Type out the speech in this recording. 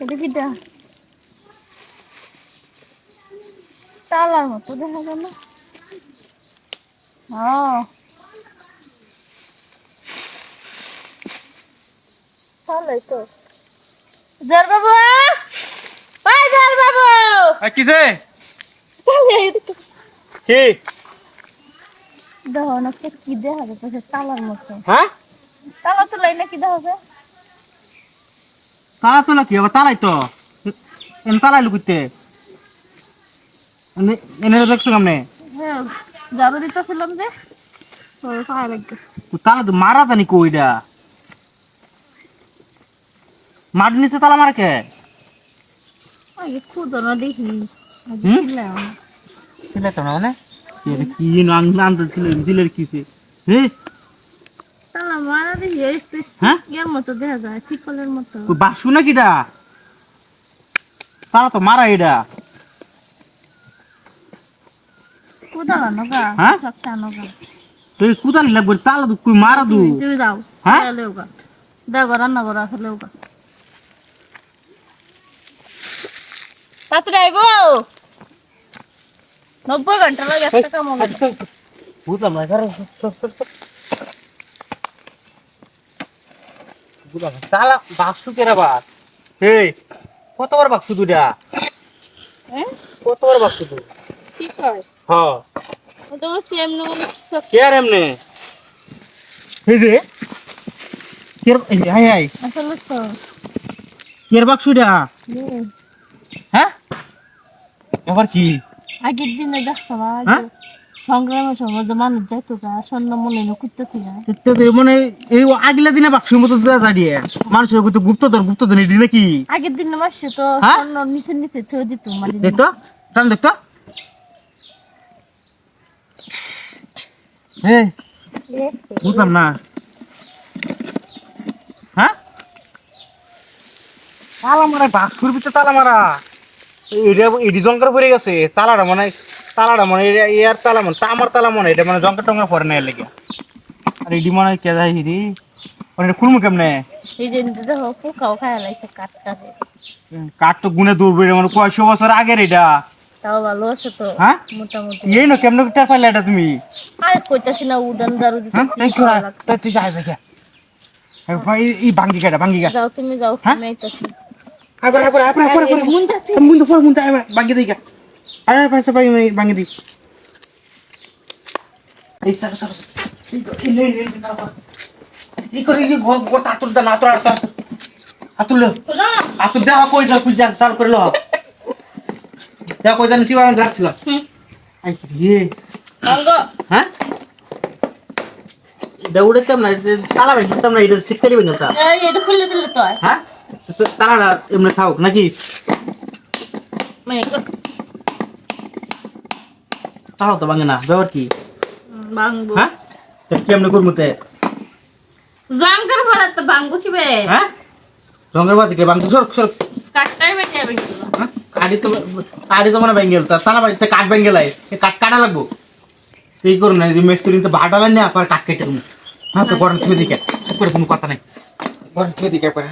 এটা কি দা তালার মতো দেখা গেল ও ভালোই তো। জর বাবু ওই জর বাবু কি যে? কি? দেখো না কি দেখা যাচ্ছে তালার মতো। হ্যাঁ? তালা তো লাই না কি দেখা যায় তালা তো নাকি আবার তালাই তো এনে তালাই লুকুতে এনে দেখছ কেমনে? হ্যাঁ দিতেছিলাম যে তালা তো মারা জানি কইডা। মাটি নিচে তালা মারা কে? খুঁজো না দেখি? ছিলাম। ছিল তো না মানে? কি ছিল দিলের কিসে হে তালা মারা দেখি এই হ্যাঁ? ইয়ের মতো দেখা যায় চিকলের মতো বাসু নাকি দা তালা তো মারা এটা কোদালা নগা হ্যাঁ? সবটা নগা তুই কুদালি লাগবে তালা তো তুই মারা দু তুমি যাও হ্যাঁ? লেউগা দেখো রান্না করা আছে লেউগা তাড়াতাড়ি আইবো নব্বই ঘণ্টা লাগে একটা কাম হবে না। বুঝলাম না ধরো বুঝলাম না। তালা বাক্সু কেরা বাস হে কত বড় বাক্সু দুটা? কত বড় বাক্সু তুই কি কয়? হ। তো সেম নো কে আর এমনে? এই যে কের এই হাই হাই। আসলে তো। কের। হ্যাঁ? এবার কি? আগের দিনে দেখতাম আগে হ্যাঁ? সংগ্রামের সময় যে মানুষ যাইতো গা স্বর্ণ মনে করতেছি মানে এই আগলা দিনে বাক্সুর মতো দাঁড়িয়ে মানুষের কত গুপ্তধন গুপ্তধন এটি নাকি? আগের দিনে মাসে তো হ্যাঁ? স্বর্ণ নিচে নিচে থয়ে দিত মানে দেখতো টান দেখতো হ্যাঁ বুঝলাম না। হ্যাঁ? তালা মারা বাক্সুর ভিতরে তালা মারা। এটা এটি জঙ্কার পড়ে গেছে তালাটা মানে তালাটা মানে এটা ইয়ার তালা মানে আমার তালা মনে এটা মানে জঙ্কার টঙ্কা পরে না লেগে। আর এটি মনে হয় কে যায় হিরি মানে খুলমু কেমনে? কাঠ তো গুনে দৌড়বে মানে কয়শো বছর আগের এটা। তাও ভালো আছে তো হ্যাঁ? মোটামুটি। এই না কেমনে টের পাইলে এটা তুমি? আর কইতাছি না উদান দারু হ্যাঁ? তাই কি তাই তুই যাই যাই ভাই এই ভাঙ্গি কাটা ভাঙ্গি কাটা। যাও তুমি যাও? আমি আইতাছি। আবার আবার আবার আবার আবার যাতে মুন্দ আবার ভাঙ্গি দিই গা আয় ভাই সবাই ভাঙ্গি দিই এই সব সব এই নে নে এই করে এই ঘর ঘর তাতুল দা না তোর আর আতুল আতুল দেহ কই যা কুই যা সাল করে লো যা কই জানি চিবা রাখছিল হুম আই রে অঙ্গ হ্যাঁ দৌড়ে কেমন তালা ভাই দিতাম না এটা শিখতে দিবেন না এই এটা খুলে দিলে তো হ্যাঁ তো তালাটা এমনি খাও নাকি তালাও তো ভাঙে না ব্যাপার কি? বাংবো হ্যাঁ? তো কেমনে করব তে? জাঙ্গার ভরা তো বাংবো কি বে? হ্যাঁ? রঙের বাতি কে ভাঙতে সর সর কাটটাই বেটে যাবে হ্যাঁ? কাঠি তো কাঠি তো মানে ভেঙে গেল। তা তালা বাড়িতে কাঠ ভেঙে লাই কাঠ কাটা লাগবো? এই করুন না যে মেস্তুরি তো ভাটা লাইন না পরে কাঠ কেটে দেবো। হ্যাঁ তো গরম থুয়ে দিকে চুপ করে কোনো কথা নাই। গরম থুয়ে দিকে পরে।